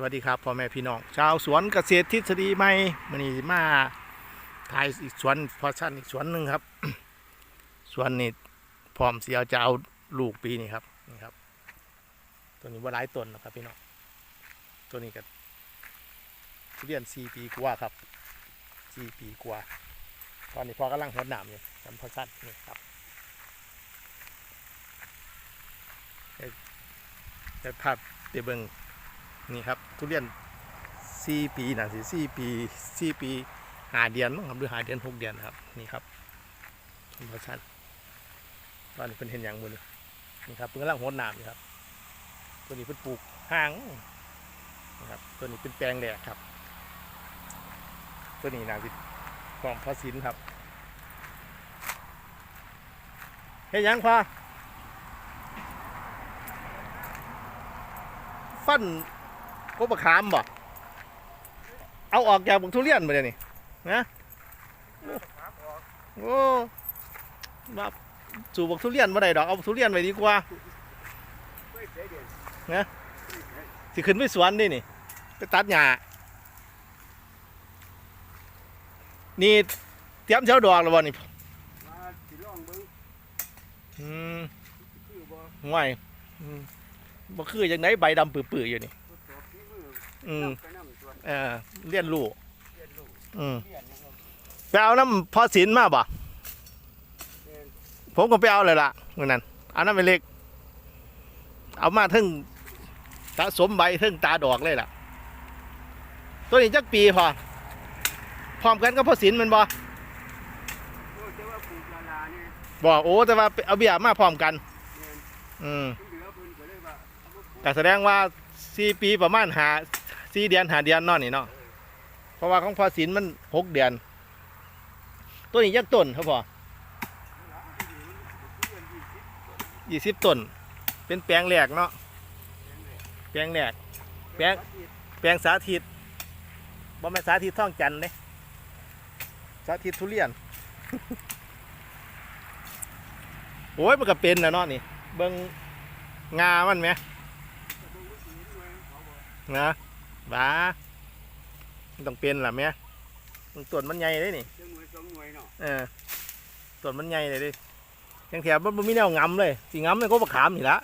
สวัสดีครับพ่อแม่พี่น้องชาวสวนเกษตรทฤษฎีใหม่มันนี้มาถ่ายอีกสวนพอชั่นอีกสวนหนึ่งครับ สวนนี้พร้อมเสียจะเอาลูกปีนี้ครับนี่ครับ ตัวนี้ว่าหลายต้นนะครับพี่น้องตัวนี้ก็ทุเรียนสี่ปีกว่าครับสี่ปีกว่า ตอนนี้พอกำลังหดหนามอยู่สำพอชั่นนี่ครับได้ได้ภาพเดเบิง นี่ครับทุเรียนสี่ปีนะสิสี่ปีสี่ปีหาเดือนมั้งครับหรือหาเดือนหกเดือนครับนี่ครับชมพัชันตอนนี้เป็นเห็นอย่างมือนี่นี่ครับเพิ่งกำลังหดน้ำนี่ครับตัวนี้เพิ่นปลูกห่างนะครับตัวนี้เป็นแปลงแหลกครับ ตัวนี้นาสิกล่องพอสินครับเฮ้ยยังพอฟัน ก็บะขามบ่เอาออกจากบุกทุเรียนมาเดี๋ยวนี้นะโอ้มาสู่บุกทุเรียนมาได้ดอกเอาบักทุเรียนไว้ดีกว่านะสิขึ้นไปสวนนี่นี่ไปตัดหญ้านี่เตรียมเช้าดอกแล้วบ่นี่มาสิลองเบิ่งอืมห่วยบ่คือจังไดใบดำปื้อๆอยู่นี่ ออืมไปนำส่วนเออเรียนรู้เรียนรู้อืมเรียนนะครับไปเอาน้ำพอสินมาบ่เรียนผมก็ไปเอาเลยล่ะเมื่อนั้นเอาน้ำเป็นเล็ก เอามาถึงสะสมใบถึงตาดอกเลยล่ะ ตัวนี้จักปีพอพร้อมกันก็พอสินแมันบ่โอ้แต่ว่าปลูกลาลานี่บ่โอ้แต่ว่าเอาเบียมาพร้อมกันเรียนอืมเพิ่นเหลือเพิ่นก็เลยว่าเอามาปลูกแต่แสดงว่าสี่ปีประมาณหา สี่เดือนหาเดือนนอนนี่เนาะเพราะว่าของพอสินมันหกเดือน ตัวนี้ยักต้นครับพอยี่สิบยี่สิบต้น เป็นแปลงแหลกเนาะแปลงแหลกแปลงแปลงสาธิตบ่แม่สาธิตท่องจันเด้สาธิตทุเรียน โอ้ยมันก็เป็นนะเนาะนี่ เบิ่งงามันไหมนะ บ้าต้องเป็นล่ะแม่มันต้นมันใหญ่เลยนี่เจ้าหน่วยสองหน่วยเนาะเออต้นมันใหญ่เลยดิยังแถบมันบ่มีแนวงำเลยสิงำเลยก็บะขามนี่ละ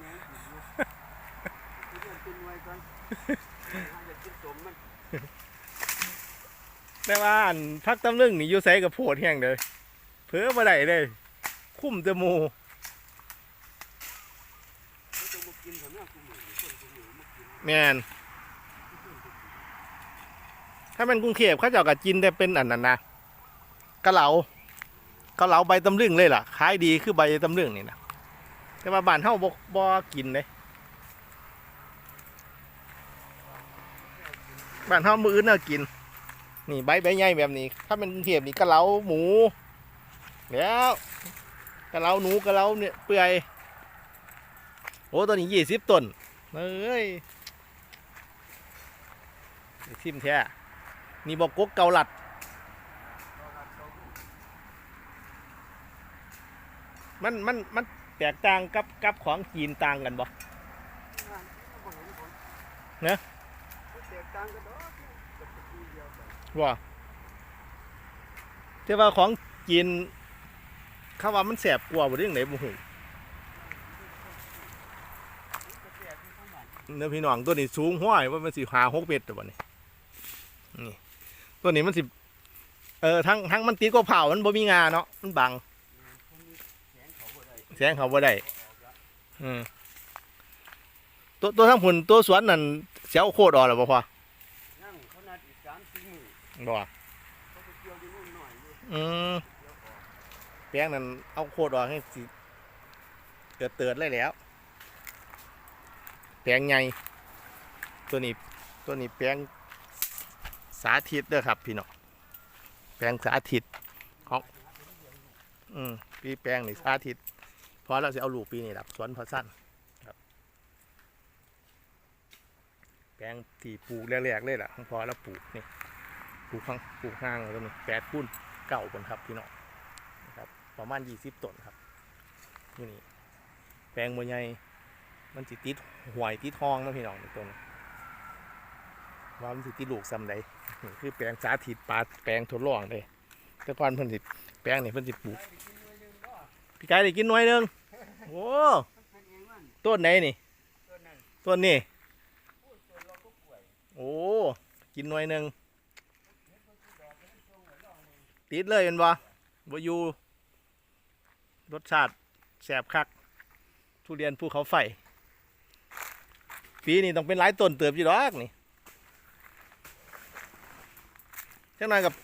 แม่นปลูกอยู่เรียนเป็นหน่วยก่อนหานสมมันแต่ว่าอันพักตำลึงนี่อยู่ไสกับโพดแห้งเลยเพื่อมาได้เลย คุ้มแตะมูมันต้องมากินเถอะนะกูมือคนกูมือมากิน แมนถ้าเป็นกรุงเทพเขาเจ้าก็กินแต่เป็นอันนั้นนะกะเหลากะเหลาใบตำลึงเลยล่ะขายดีคือใบตำลึงนี่นะแต่ว่าบ้านเฮาบ่บ่กินเลยบ้านเฮามืออื่นน่ากิน นี่ใบใบใหญ่แบบนี้ ถ้าเป็นกรุงเทพนี่กะเหลาหมูแล้วกะเหลาหนูกะเหลาเนี่ยเปื่อยโอ้ตัวนี้ยี่สิบต้นเอ้ย ทิมแท้นี่บอกกกเกาหลัดมันมันมันแตกต่างกับกับของจีนต่างกันบ่เนอะแตกต่างกันดอกกับตระกูลเดียวกันว่าแต่ว่าของจีนเขาว่ามันแสบกว่าบ่ได้ยังไงบ่ฮู้ก็แตกที่ข้างบ้านเนื้อพี่น้องตัวนี้สูงห้อยว่ามันสิหาหกเมตรตัวนี้ นี่ตัวนี้มันสิเออทั้งทั้งมันติดก็เผามันบ่มีงาเนาะมันบังแสงเขาบ่ได้แสงเขาบ่ได้อืมตัวตัวทั้งผุนตัวสวนนั่นเสียวโคตรออกแล้วบ่พอนั่งเขานัดอีกสามสี่มือบ่เขาไปเกี่ยวอยู่นู่นหน่อยอยู่อืมเกี่ยวอแป้งนั่นเอาโคตรออกให้สิเติดเติดเลยแล้วแปลงใหญ่ตัวนี้ตัวนี้แปลง สาธิตเด้อครับ พี่น้องแปลงสาธิตของอืมปีแปลงนี่สาธิตเพราะเราจะเอาลูกปีนี่ครับสวนพอสั้นครับ แปลงที่ปลูกแรกๆเลยล่ะของพอแล้วปลูกนี่ปลูกข้างปลูกห้างแล้วนี่แปดคูณเก่าคนครับพี่น้องนะครับ ประมาณยี่สิบต้นครับนี่นี่แปลงบัวใหญ่มันสิติดหวยติดทองนะพี่น้องในตัวนี้ ว่ามันสิติลูกซ้ำใดนี่คือแปลงสาธิตปลาแปลงทดลองเลยแต่ก่อนเพิ่นสิแปลงนี่เพิ่นสิปลูกพี่กายได้กินหน่วยหนึงโอ้ต้นไหนนี่ต้นนี่โอ้กินหน่วยหนึงติดเลยเป็นบ่บ่อยู่รสชาติแสบคัก ทุเรียนภูเขาไฟ ปีนี้ต้องเป็นหลายต้นเติบอยู่ดอกนี่เจ้านายกับ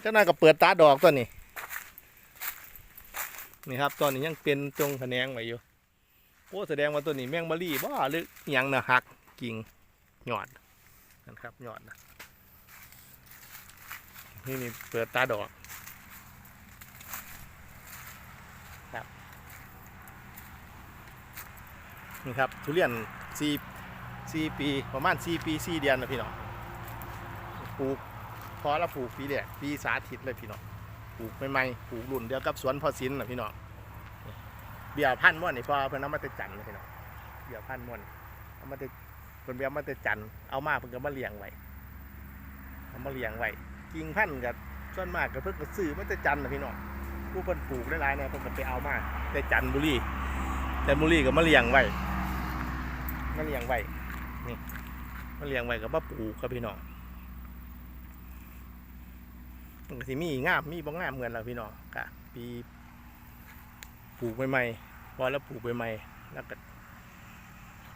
เจ้านายกับเปิดตาดอกตัวนี้นี่ครับตอนนี้ยังเป็นจงแขนงไว้อยู่โอ้แสดงว่าตัวนี้แมงมะลี่บ่หรือยังนะหักกิ่งหยอดนะครับหยอดนะนี่นี่เปิดตาดอกครับนี่ครับทุเรียนสี่สี่ปีประมาณสี่ปีสี่เดือนนะพี่น้องปลูก อแล้วปลูกปีแรกปีสาธิตเลยพี่น้องปลูกใหม่ๆปลูกรุ่นเดียวกับสวนพอสินนะพี่น้องเบี้ยพันม่วนนี่พอเพิ่นเอามาแต่จันเลยพี่น้องเบี้ยพันม่วนเอามาแต่เพิ่นเบี้ยมาแต่จันเอามาเพิ่นก็มาเลี้ยงไว้เอามาเลี้ยงไว้กิ่งพันธุ์ก็ส่วนมากก็เพิ่นก็ซื้อมาแต่จันนะพี่น้องผู้เพิ่นปลูกหลายๆเนี่ยเพิ่นก็ไปเอามาแต่จันบุรีจันบุรีก็มาเลี้ยงไว้มาเลี้ยงไว้นี่มาเลี้ยงไว้ก็มาปลูกครับพี่น้อง มันก็สิมีงามมีบ่งามเหมือนเราพี่น้องกะปีปลูกใหม่ๆพอแล้วปลูกใหม่ๆแล้วก็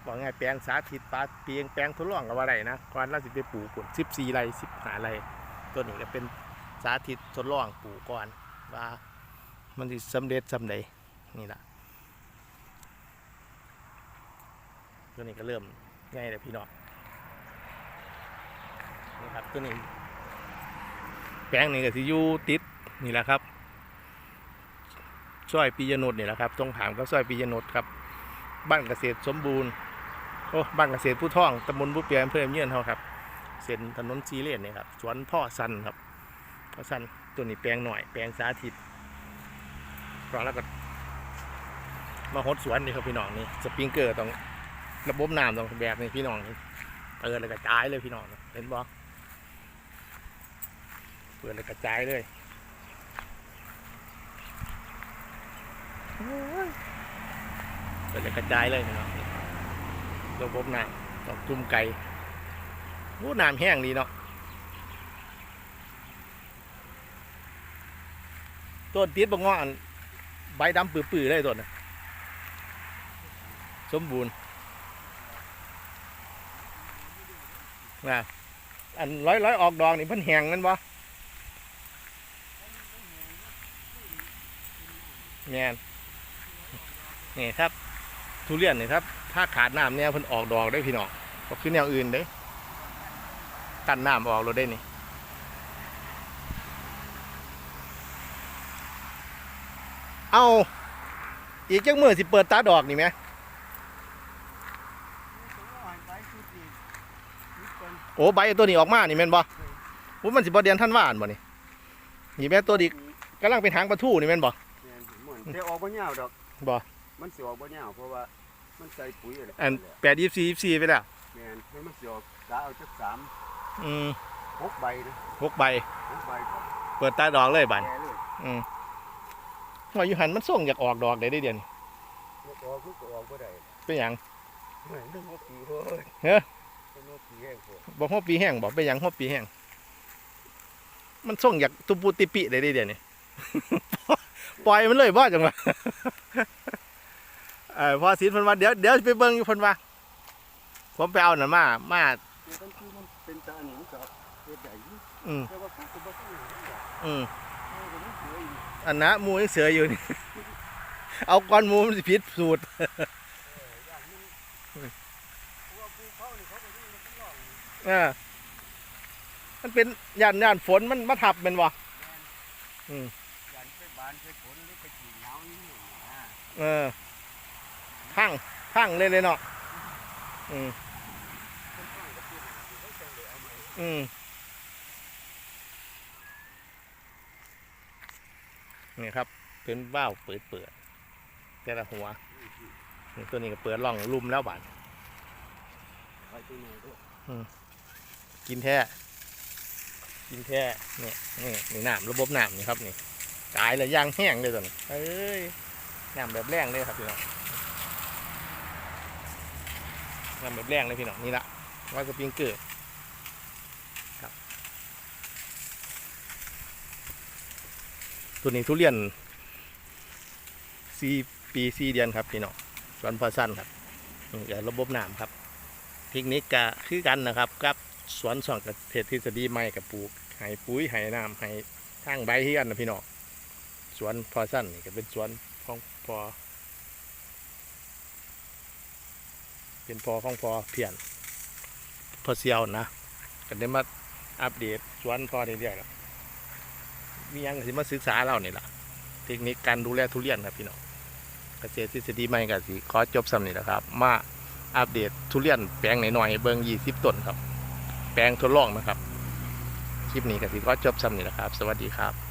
บอกไงแปลงสาธิตปลาเปียงแปลงทดลองกับอะไรนะก่อนเราสิไปปลูกผลสิบสี่ไร่สิบห้าไร่ตัวนี้ก็เป็นสาธิตทดลองปลูกก่อนว่ามันสิสำเร็จสำเร็จนี่แหละตัวนี้ก็เริ่มง่ายเลยพี่น้องนี่ครับตัวนี้ แปลงนี้ก็สิอยู่ติดนี่แหละครับซอยปียนุษนี่แหละครับตรงถามก็ซอยปียนุษครับ บ้านเกษตรสมบูรณ์โอ้บ้านเกษตรผู้ท่องตำบลผู้เปียอำเภอเมียนเฮาครับเส้นถนนซีเรียนนี่ครับสวนพ่อสันครับพ่อสันตัวนี้แปลงหน่อยแปลงสาธิตรอแล้วก็มาหดสวนนี่ครับพี่น้องนี่สปริงเกอร์ต้องระบบน้ำต้องแบบนี้พี่น้องนี่เปิดเลยกระจายเลยพี่น้องเห็นบ่ เปิดเลยกระจายเลยก็จะกระจายเลยเนาะระบบน้ำต้องจุ่มไก่โอ้น้ำแห้งดีเนาะต้นติดบางงออันใบดำปื้อๆเลยต้นน่ะสมบูรณ์นะอันร้อยร้อยๆออกดอกนี่เพิ่นแห้งแมันบ่ แม่นนี่ครับทุเรียนนี่ครับ ถ้าขาดน้ำเนี่ยเพิ่นออกดอกได้พี่น้องก็คือแนวอื่นเด้กันน้ำออกเราได้นี่เอาอีกจังมือสิเปิดตาดอกนี่ไหมตัวอ่อนไปคือดีนี่คนโอ้ใบตัวนี้ออกมานี่แม่นบ่โอ้มันสิบ่เดือนท่านว่านบ่นี่นี่แม่ตัวดีกำลังเป็นหางปลาทูนี่แม่นบ่ แม่นหมุนแต่ออกบ่ยาวดอกบ่ มันสิออกบ่ยาวเพราะว่ามันใส่ปุ๋ยอะไรอันแปดยี่สี่ยี่สี่ไปแล้ว แม่นเพื่อมันสิออกกะเอาจักสามอืมหกใบนะหกใบ หกใบก็เปิดตาดอกเลยบัดแก่เลยอืมว่าอยู่หันมันส่งอยากออกดอกได้ได้เดือนบ่ออกคือก็ออกบ่ได้เป็นหยัง เหมือนเรื่องหัวปีเฮ้ยเฮ้อเป็นหัวปีแห้งโพดบอกหัวปีแห้งบอกเป็นหยังหัวปีแห้งมันส่งอยากตุปูติปิได้ได้เดือนนี่ ปล่อยมันเลยบ่จังวะเออพอสินเพันว่าเดี๋ยวเดี๋ยวไปเบิ่งอยู่เพันว่าผมไปเอาหน่ะมามาคือต้นคือมันเป็นตาอันนี้มันก็เฮ็ดได้อยู่อืมแต่ว่าคือก็บ่ต้องหาดอกอืมเออก็มันสวยอยู่อันนะหมูยังเสืออยู่นี่เอาก้อนหมูมันสิผิดสูตรเพราะว่าภูเขานี่เขาก็อยู่ในข้างนอกเออมันเป็นย่านย่านฝนมันมาทับแมันวะยันไปบานไปฝนหรือไปจีหนาวนี่นะ เออพังพังเลยเลยเนาะอืมอืมนี่ครับเป็นว่าวเปิดเปิดแต่ละหัวตัวนี้ก็เปิดร่องลุ่มแล้วบาดไว้ที่ไหนกินแท้ กินแท้นี่นี่นี่น้ำระบบน้ำนี่ครับนี่กายเลยย่างแห้งเลยตัวนี้เอ้ย น้ำแบบแรงเลยครับพี่น้องน้ำแบบแรงเลยพี่น้องนี่ละว่าสปริงเกอร์ครับตัวนี้ทุเรียนซีปีซีเดือนครับพี่น้องสวนพอสั้นครับนี่ก็ระบบน้ำครับเทคนิคก็คือกันนะครับกับสวนสอนกับเทศทฤษฎีใหม่กับปลูกให้ปุ๋ยให้น้ำให้ทางใบที่กันนะพี่น้องสวนพอสั้นนี่ก็เป็นสวน ของพอ เป็นพอของพอเพียนพอเซียวนะก็ได้มาอัปเดตสวนพอเรื่อยๆครับมียังก็สิมาศึกษาเราเนี่แหละเทคนิคการดูแลทุเรียนครับพี่น้องเกษตรทฤษฎีใหม่ก็สิขอจบสำนี้นะครับ มาอัปเดตทุเรียนแปลงหน่อยๆเบิ่ง20ต้นครับ แปลงทดลองนะครับ คลิปนี้ก็สิก็จบซ้ำนี่แหละครับ สวัสดีครับ